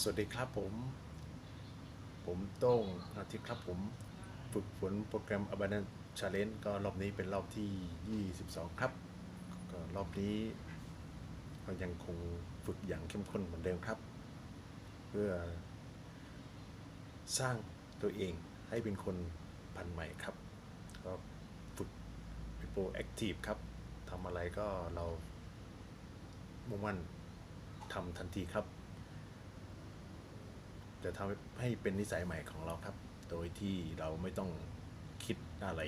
สวัสดีครับผม ผมโต้งอาทิตย์ครับผมฝึกฝนโปรแกรม Abundant Challenge ก็รอบนี้เป็นรอบที่ 22 ครับ ก็รอบนี้ก็ยังคงฝึกอย่างเข้มข้นเหมือนเดิมครับ เพื่อสร้างตัวเองให้เป็นคนพันใหม่ครับ ก็ฝึกเป็นโปรแอคทีฟครับทำอะไรก็เรามุ่งมั่นทำทันทีครับ จะทำให้เป็นนิสัยใหม่ของเราครับ โดยที่เราไม่ต้องคิดอะไร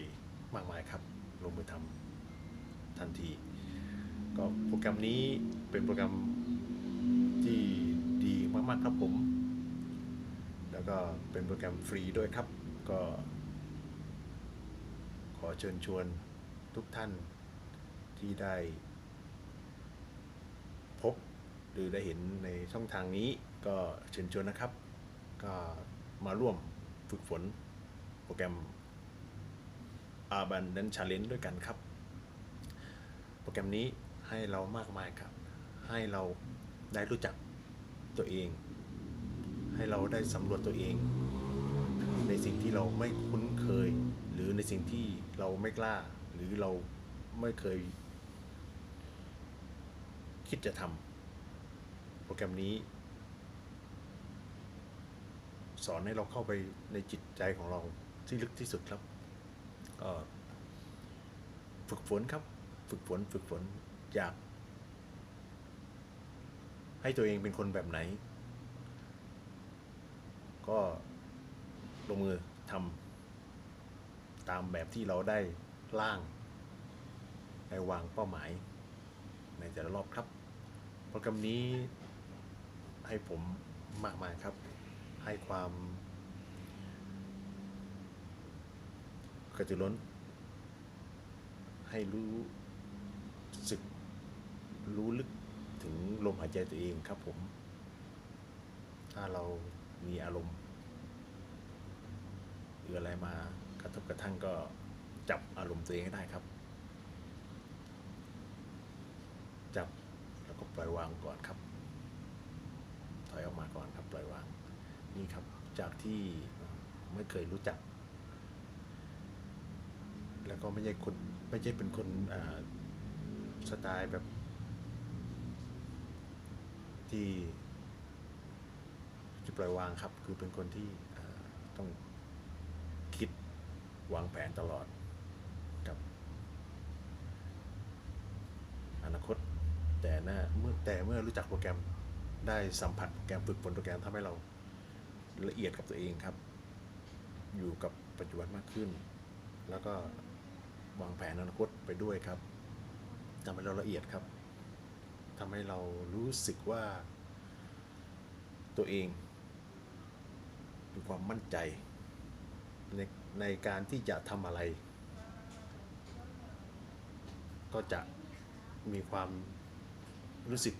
มากมายครับ ลงมือทำทันที ก็โปรแกรมนี้เป็นโปรแกรมที่ดีมากๆครับผม แล้วก็เป็นโปรแกรมฟรีด้วยครับ ก็ ขอเชิญชวนทุกท่านที่ได้ พบหรือได้เห็นในช่องทางนี้ก็เชิญชวนนะครับ ก็มาร่วมฝึกฝนโปรแกรม Abundant Challenge ด้วยกันครับ โปรแกรมนี้ให้เรามากมายครับ ให้เราได้รู้จักตัวเอง ให้เราได้สำรวจตัวเอง ในสิ่งที่เราไม่คุ้นเคย หรือในสิ่งที่เราไม่กล้า หรือเราไม่เคย คิดจะทำโปรแกรมนี้ สอนให้เราเข้าไปในจิตใจของเราที่ลึกที่สุดครับก็ฝึกฝนครับ ฝึกฝนฝึกฝนอยาก ให้ตัวเองเป็นคนแบบไหน ก็ลงมือทำตามแบบที่เราได้ร่างได้วางเป้าหมาย ในแต่ละรอบครับ โปรแกรมนี้ให้ผมมากมายครับ ให้ความกระตือร้น ให้รู้สึกรู้ลึกถึงลมหายใจตัวเองครับผม ถ้าเรามีอารมณ์หรืออะไรมากระทบกระทั่งก็จับอารมณ์ตัวเองให้ได้ครับ จับแล้วก็ปล่อยวางก่อนครับ ถอยออกมาก่อนครับปล่อยวาง นี่ครับจากที่ไม่เคยรู้จัก แล้วก็ไม่ใช่คนไม่ใช่เป็นคนสไตล์แบบ ที่จะปล่อยวางครับ คือเป็นคนที่ต้องคิดวางแผนตลอดกับ อนาคตแต่นะเมื่อแต่เมื่อรู้จักโปรแกรมได้สัมผัสโปรแกรมฝึกฝนโปรแกรมทำให้เรา ละเอียดกับตัวเองครับ อยู่กับปัจจุบันมากขึ้น แล้วก็วางแผนอนาคตไปด้วยครับทำให้เราละเอียดครับทำให้เรารู้สึกว่า ตัวเองมีความมั่นใจในในการที่จะทำอะไร ก็จะมีความรู้สึก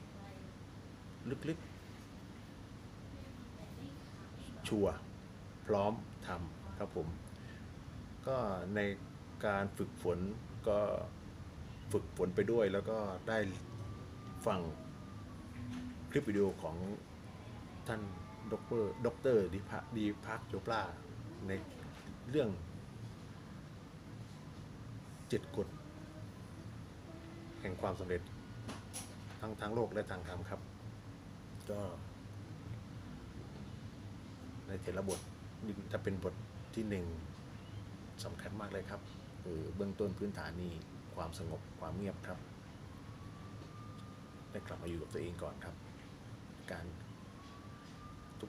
ลึกๆ ชัวพร้อมทำครับผม ก็ในการฝึกฝนก็ฝึกฝนไปด้วยแล้วก็ได้ฟังคลิปวิดีโอของท่านดรดรดีพักดีพักโจปลาในเรื่องเจ็ดกฎแห่งความสำเร็จทั้งทางโลกและทางธรรมครับ ก็ ในแต่ละบทจะเป็นบทที่หนึ่งสำคัญมากเลยครับคือเบื้องต้นพื้นฐานนี่ความสงบความเงียบครับได้กลับมาอยู่กับตัวเองก่อนครับ การ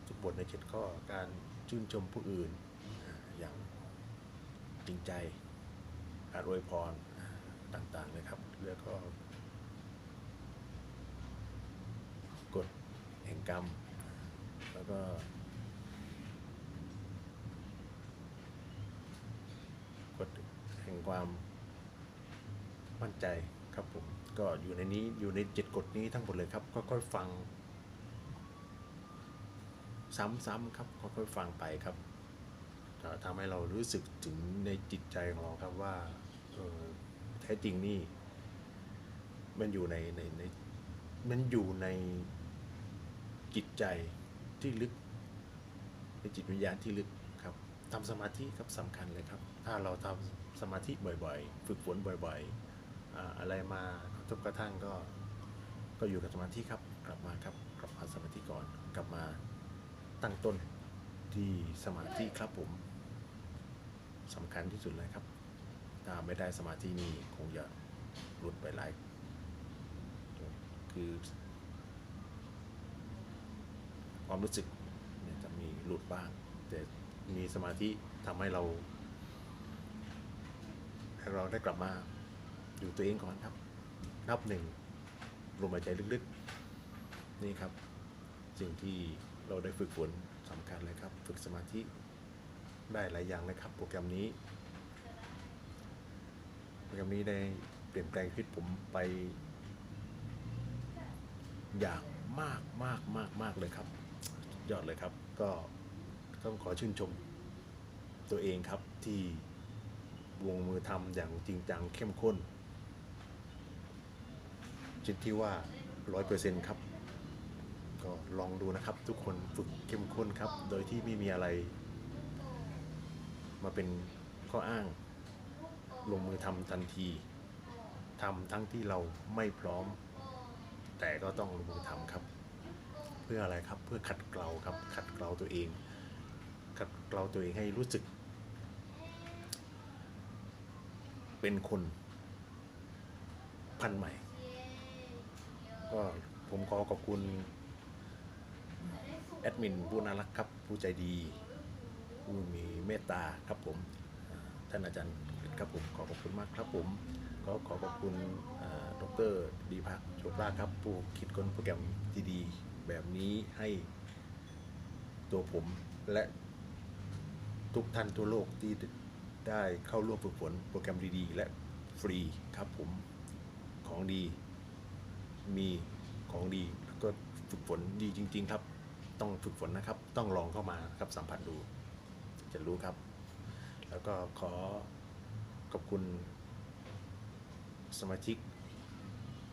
ทุกๆบทในเจ็ดข้อการชื่นชมผู้อื่นอย่างจริงใจการอวยพรต่างๆเลยครับ แล้วก็กฎแห่งกรรม แล้วก็ฎแห่ง ความมั่นใจครับผมก็อยู่ในนี้อยู่ในเจ็ดกฎนี้ทั้งหมดเลยครับค่อยๆฟัง ซ้ำๆครับค่อยๆฟังไปครับจะทำให้เรารู้สึกถึงในจิตใจของเราครับว่าแท้จริงนี่ มันอยู่ในในในมันอยู่ในจิตใจที่ลึกเป็นจิตวิญญาณที่ลึกครับทำสมาธิครับสำคัญเลยครับ ถ้าเราทำ สมาธิบ่อยๆ ฝึกฝนบ่อยๆ อะไรมากระทบกระทั่งก็ก็อยู่กับสมาธิครับ กลับมาครับกลับมาสมาธิก่อนกลับมาตั้งต้นที่สมาธิครับผมสำคัญที่สุดเลยครับ ถ้าไม่ได้สมาธินี่คงจะหลุดไปหลายคือความรู้สึกจะมีหลุดบ้าง แต่มีสมาธิทำให้เรา ให้เราได้กลับมาอยู่ตัวเองก่อนครับ นับหนึ่งลมหายใจลึกๆ นี่ครับ สิ่งที่เราได้ฝึกฝนสำคัญเลยครับ ฝึกสมาธิได้หลายอย่างเลยครับ โปรแกรมนี้ โปรแกรมนี้ได้เปลี่ยนแปลงชีวิตผมไป อย่างมากมากมากมากเลยครับ ยอดเลยครับ ก็ต้องขอชื่นชมตัวเองครับที่ วงมือทำอย่างจริงจังเข้มข้นจิตที่ว่าร้อยเปอร์เซ็นต์ครับ ก็ลองดูนะครับ ทุกคนฝึกเข้มข้นครับ โดยที่ไม่มีอะไร มาเป็นข้ออ้าง ลงมือทำทันทีทำทั้งที่เราไม่พร้อม แต่ก็ต้องลงมือทำครับ เพื่ออะไรครับเพื่อขัดเกลาครับขัดเกลาตัวเองขัดเกลาตัวเองให้รู้สึก เป็นคนพันใหม่ ก็ผมขอขอบคุณ แอดมินผู้น่ารักครับผู้ใจดีผู้มีเมตตาครับผมท่านอาจารย์ครับผมขอขอบคุณมากครับผมก็ขอขอบคุณดรดีพักโชคลาครับ ผู้คิดค้นโปรแกรมดีๆแบบนี้ให้ตัวผมและทุกท่านทั่วโลกที่ ได้เข้าร่วมฝึกฝนโปรแกรมดีๆ และฟรีครับผมของดี มีของดีแล้วก็ฝึกฝนดีจริง ๆ ครับ ต้องฝึกฝนนะครับ ต้องลองเข้ามาครับสัมผัสดู จะรู้ครับ แล้วก็ขอขอบคุณ สมาชิก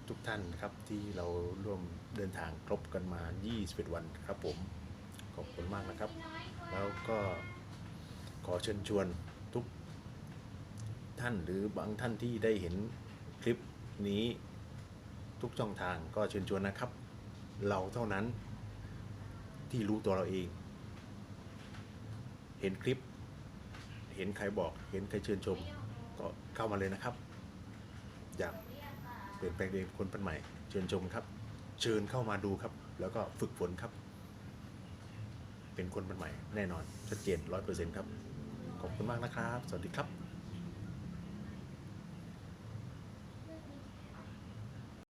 ทุกท่านครับที่เราร่วมเดินทางครบกันมา 21 วันครับผม ขอบคุณมากนะครับ แล้วก็ขอเชิญชวน ท่านหรือบางท่านที่ได้เห็นคลิปนี้ทุกช่องทางก็เชิญชวนนะครับ เราเท่านั้นที่รู้ตัวเราเอง เห็นคลิป เห็นใครบอก เห็นใครเชิญชม ก็เข้ามาเลยนะครับ อยากเปลี่ยนแปลงตัวเองคนเป็นใหม่ เชิญชมครับ เชิญเข้ามาดูครับ แล้วก็ฝึกฝนครับ เป็นคนเป็นใหม่แน่นอนชัดเจนร้อยเปอร์เซ็นต์ครับ ขอบคุณมากนะครับ สวัสดีครับ